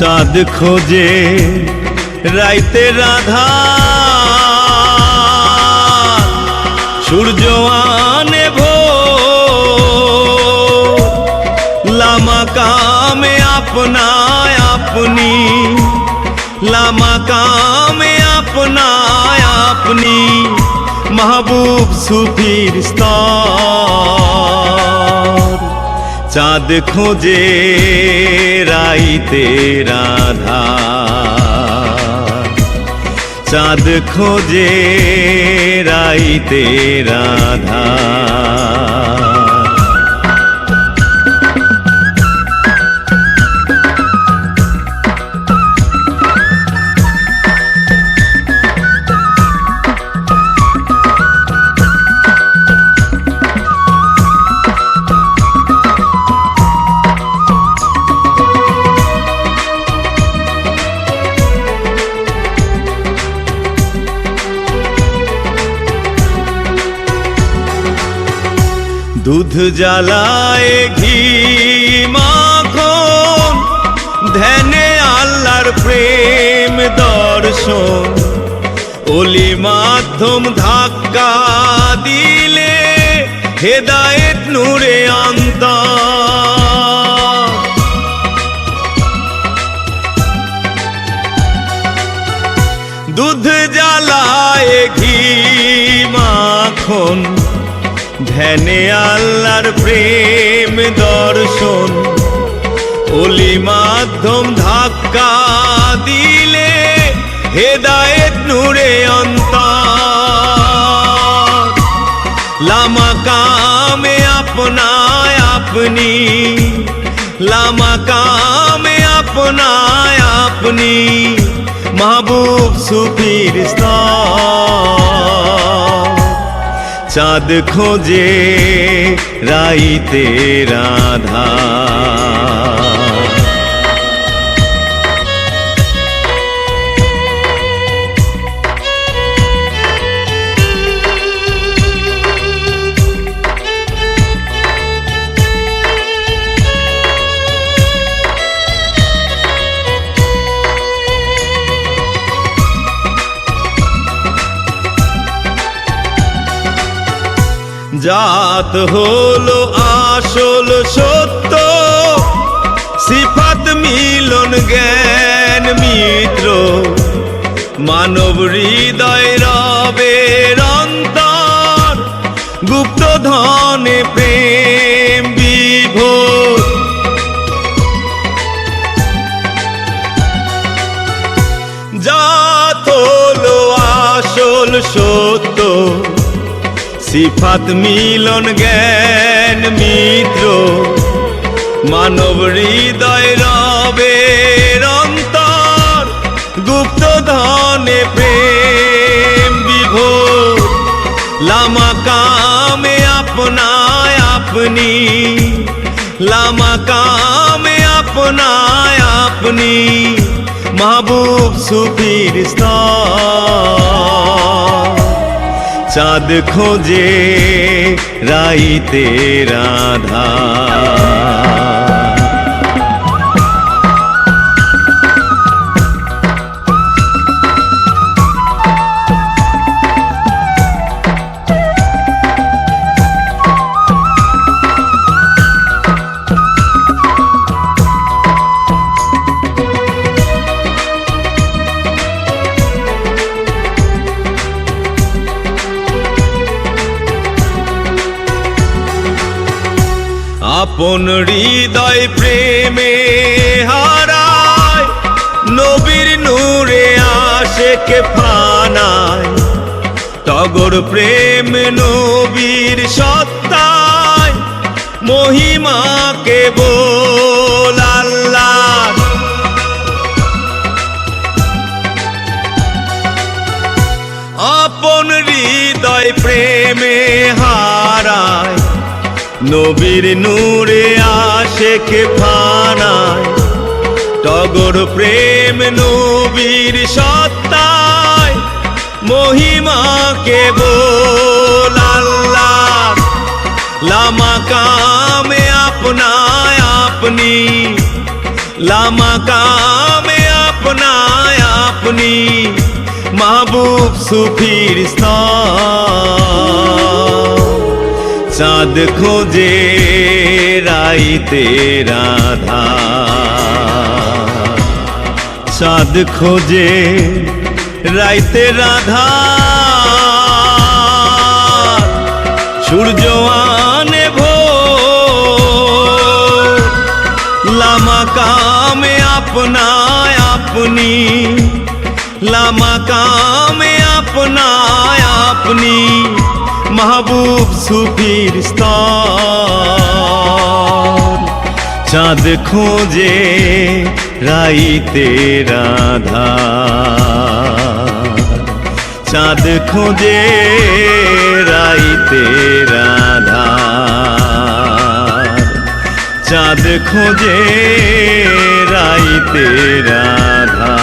চাঁদ খোঁজে রাইতে রাধা। সূর্য আনে ভোর। লামা কামে আপনায় আপনি। লামা কামে আপনায় আপনি। মাহবুব সুফির স্তর চাঁদ খোঁজে রাইতে রাধা। চাঁদ খোঁজে রাইতে রাধা। দুধ জ্বালায় ঘি মাখন, ধ্যানে আল্লাহর প্রেম দর্শন। ওলি মাধ্যম ধাক্কা দিলে হেদায়েত নূরে অন্তর দুধ জ্বালায় ঘি মাখন ধ্যানে আল্লাহর প্রেম দর্শন ওলি মাধ্যম ধাক্কা দিলে হেদায়েত নূরে অন্তর। লামা কামে আপনায় আপনি, লামা কামে আপনায় আপনি, মাহবুব সুফির স্তর। চাঁদ খোঁজে রাইতে রাধা। জাত হলো আসল সত্য। সিফাত, মিলন, জ্ঞান, মিত্র। মানব হৃদয় রবের অন্তর। গুপ্ত ধনে প্রেম বিভোর। জাত হলো আসল সত্য। সিফাত মিলন জ্ঞান মিত্র, মানব হৃদয় রবের অন্তর, গুপ্ত ধনে প্রেম বিভোর। লামা কামে আপনায় আপনি, লামা কামে আপনায় আপনি, মাহবুব সুফির স্তর। চাঁদ খোঁজে রাইতে রাধা। আপন হৃদয় প্রেমে হারায় নবীর নূরে আশেকে ফানায়। তগর প্রেম নবীর সত্তায় মহিমাকে বল নবীর নূরে কে ফানায়, টগর প্রেম নবীর সত্তায়, মহিমাকে বল আল্লাহ, লামা কামে আপনায় আপনি, লামা কামে আপনায় আপনি, মাহবুব সুফির স্থান চাঁদ খোঁজে রাইতে রাধা। চাঁদ খোঁজে রাইতে রাধা। সূর্য আনে ভোর, লামা কামে আপনা আপনি, লামা কামে আপনা আপনি। মাহবুব সুফির স্তর। চাঁদ খোঁজে রাইতে রাধা। চাঁদ খোঁজে রাইতে রাধা। চাঁদ খোঁজে রাইতে রাধা।